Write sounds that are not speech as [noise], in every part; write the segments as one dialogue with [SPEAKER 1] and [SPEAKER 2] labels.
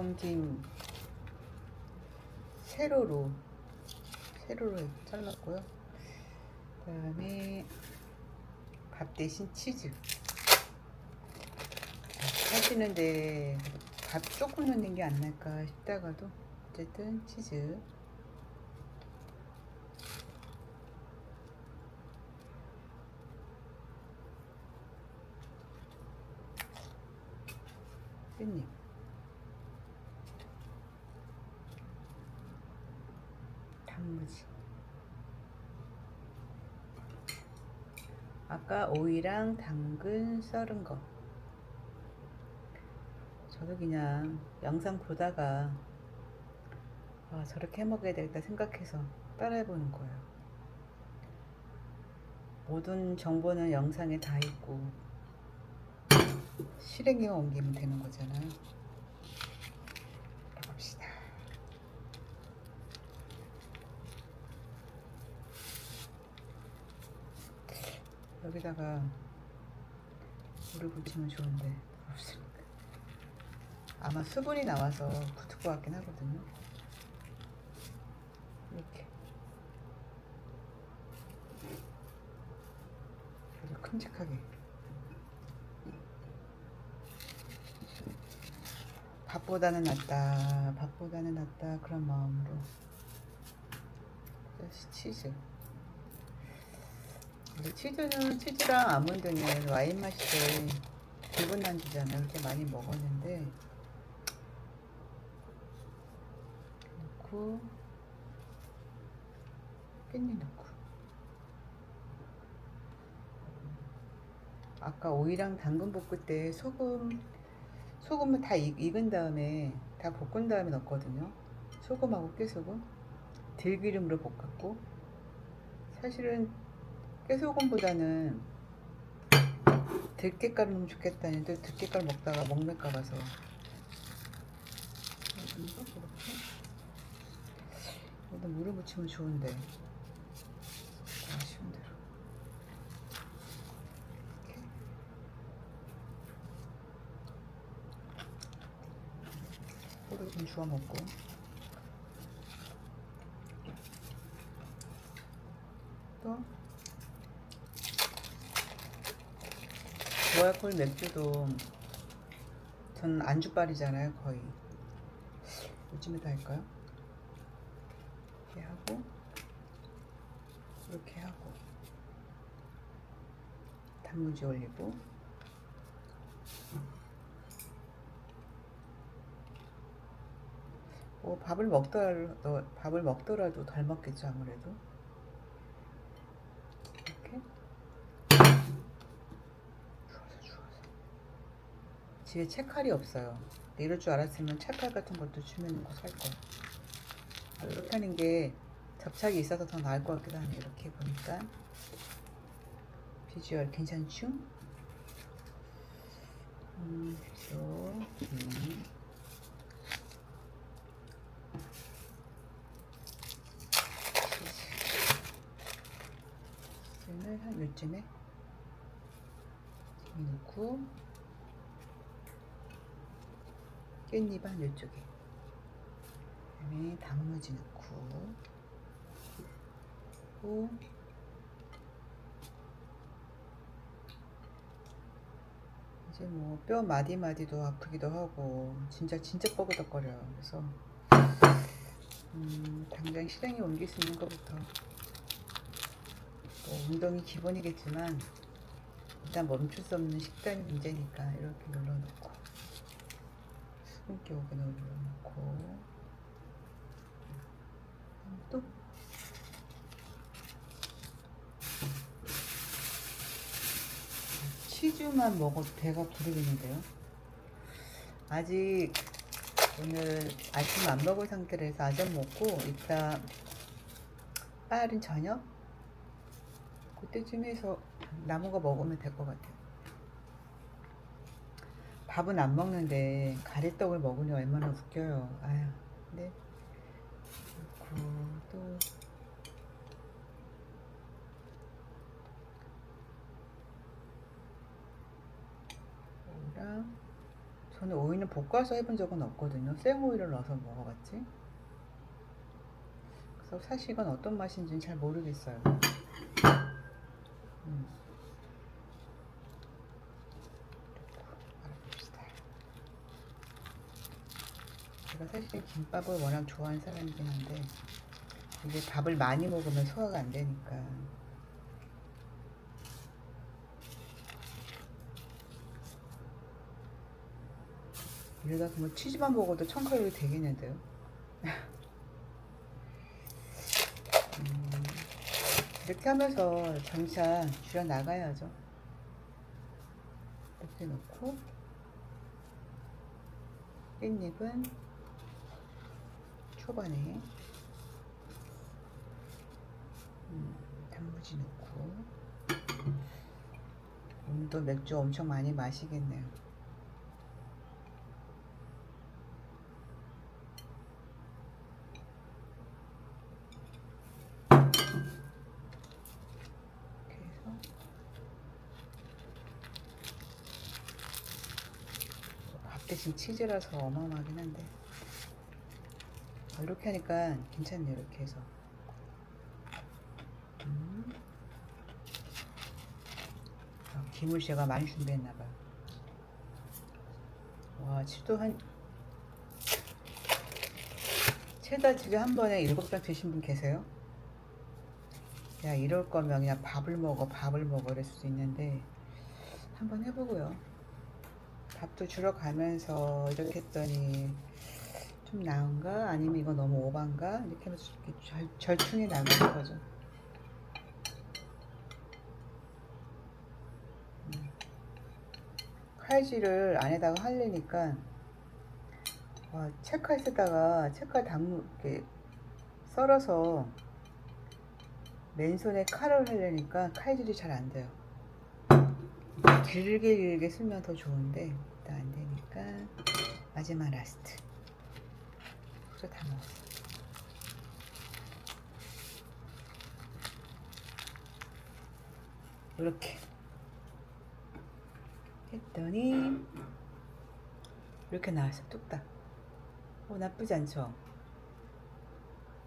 [SPEAKER 1] 넘김 세로로 세로로 잘랐고요. 그 다음에 밥 대신 치즈. 하시는데 밥 조금 넣는 게 안 날까 싶다가도 어쨌든 치즈. 깻잎. 단무지. 아까 오이랑 당근 썰은 거. 저도 그냥 영상 보다가 아, 저렇게 해 먹어야 되겠다 생각해서 따라해보는 거예요. 모든 정보는 영상에 다 있고 실행에 옮기면 되는 거잖아요. 가봅시다. 여기다가 물을 붙이면 좋은데 없으니까. 아마 수분이 나와서 붙을 것 같긴 하거든요. 이렇게. 아주 큼직하게. 밥보다는 낫다 밥보다는 낫다 그런 마음으로. 치즈 근데 치즈는 치즈랑 아몬드는 와인 맛이 붉은 난주잖아요. 이렇게 많이 먹었는데 넣고 깻잎 넣고 아까 오이랑 당근 볶을 때 소금 소금을 다 익- 익은 다음에 다 볶은 다음에 넣었거든요. 소금하고 깨소금 들기름으로 볶았고 사실은 깨소금보다는 들깨가루 넣으면 좋겠다. 했는데 들깨가루 먹다가 먹을까 봐서. 여기다 물을 묻히면 좋은데. 아쉬운 대로. 이렇게. 소를 좀 주워 먹고 또 로얄콜 맥주도 전 안주빨이잖아요 거의. 요즘에도 할까요? 이렇게 하고 이렇게 하고. 단무지 올리고. 뭐 밥을 먹더라도 밥을 먹더라도 덜 먹겠죠 아무래도 이렇게 주워서 주워서 집에 채칼이 없어요. 이럴 줄 알았으면 채칼 같은 것도 주면 살 아, 이렇게 하는 게 접착이 있어서 더 나을 것 같기도 하네 이렇게 보니까. 비주얼 괜찮죠? 음, 비주얼 음. 치즈를 한 요쯤에 넣고 깻잎 한 요쪽에. 그다음에 단무지 넣고. 고 이제 뭐 뼈 마디 마디도 아프기도 하고 진짜 진짜 뻐그덕거려요. 그래서 음, 당장 실행에 옮길 수 있는 것부터. 뭐 운동이 기본이겠지만 일단 멈출 수 없는 식단이 문제니까 이렇게 눌러놓고 수분기 오게 눌러놓고 또 치즈만 먹어도 배가 부르겠는데요. 아직 오늘 아침 안 먹을 상태로 해서 아점 먹고 이따 빠른 저녁 그때쯤 해서 남은 거 먹으면 될 것 같아요. 밥은 안 먹는데 가래떡을 먹으니 얼마나 웃겨요. 아유, 네. 그리고 또 오이랑 저는 오이는 볶아서 해본 적은 없거든요. 생오이를 넣어서 먹어봤지. 그래서 사실 이건 어떤 맛인지는 잘 모르겠어요. 음. 알아봅시다. 제가 사실 김밥을 워낙 좋아하는 사람이긴 한데 이게 밥을 많이 먹으면 소화가 안 되니까 이러다 보면 치즈만 먹어도 1000칼로리 되겠는데요. [laughs] 음, 이렇게 하면서 점차 줄여 나가야죠. 이렇게 놓고 깻잎은 초반에. 음, 단무지 넣고. 오늘도 맥주 엄청 많이 마시겠네요. 이렇게 해서. 밥 대신 치즈라서 어마어마하긴 한데 어, 이렇게 하니까 괜찮네요 이렇게 해서 음. 아, 김을 제가 많이 준비했나봐요 와 치도 한 최다 집에 한 번에 일곱 병 드신 분 계세요? 야 이럴 거면 그냥 밥을 먹어 밥을 먹어 이럴 수도 있는데 한번 해보고요 밥도 줄여가면서 이렇게 했더니 좀 나은가 아니면 이거 너무 오반가 이렇게 하면서 이렇게 절, 절충이 나가는 거죠 음. 칼질을 안에다가 하려니까 와, 채칼 쓰다가 채칼 담 이렇게 썰어서 맨손에 칼을 하려니까 칼질이 잘 안 돼요. 길게 길게 쓰면 더 좋은데 일단 안 되니까 마지막 라스트. 그래 다 먹었어. 이렇게 했더니 이렇게 나왔어 뚝딱. 어 나쁘지 않죠?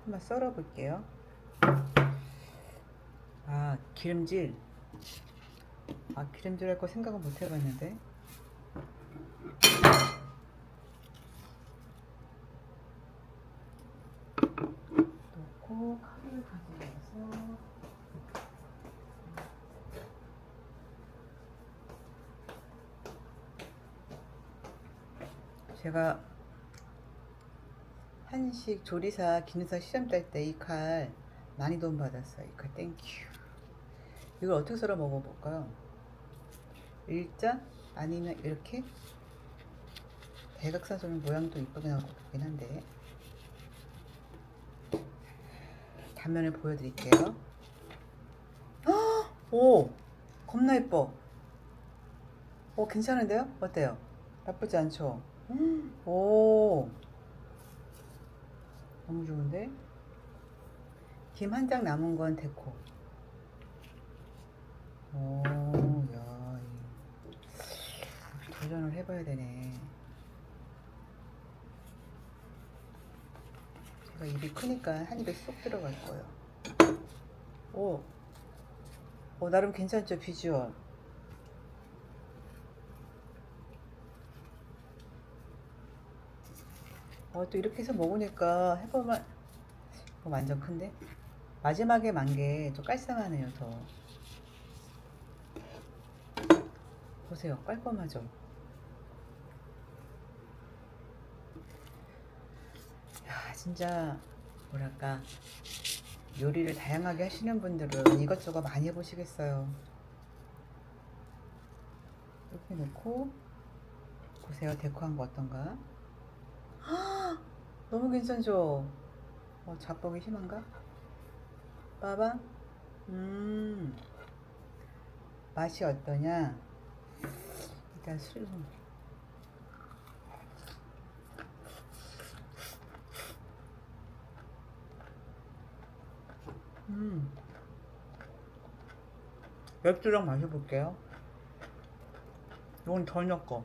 [SPEAKER 1] 한번 썰어 볼게요. 아 기름질 아 기름질 할 거 생각은 못 해봤는데 제가 한식 조리사 기능사 시험 딸 때 이 칼 많이 도움 받았어요. 이 칼 땡큐. 이걸 어떻게 썰어 먹어볼까요? 일자 아니면 이렇게 대각선으로 모양도 이쁘게 나올 것 같긴 한데 단면을 보여드릴게요. 헉! 오 겁나 예뻐. 오 괜찮은데요? 어때요? 나쁘지 않죠? 음, 오 너무 좋은데? 김 한 장 남은 건 데코. 오, 야, 이- 도전을 해봐야 되네. 제가 입이 크니까 한 입에 쏙 들어갈 거예요. 오, 어, 나름 괜찮죠, 비주얼. 어, 또 이렇게 해서 먹으니까 해보면, 어, 완전 큰데? 마지막에 만 게 좀 깔쌈하네요, 더. 보세요, 깔끔하죠? 야, 진짜, 뭐랄까, 요리를 다양하게 하시는 분들은 이것저것 많이 해보시겠어요. 이렇게 놓고, 보세요, 데코한 거 어떤가? [gasps] 너무 괜찮죠? 어, 잡복이 심한가? 빠밤. 음. 맛이 어떠냐? 일단 술. 음. 맥주랑 마셔볼게요. 이건 저녁 거.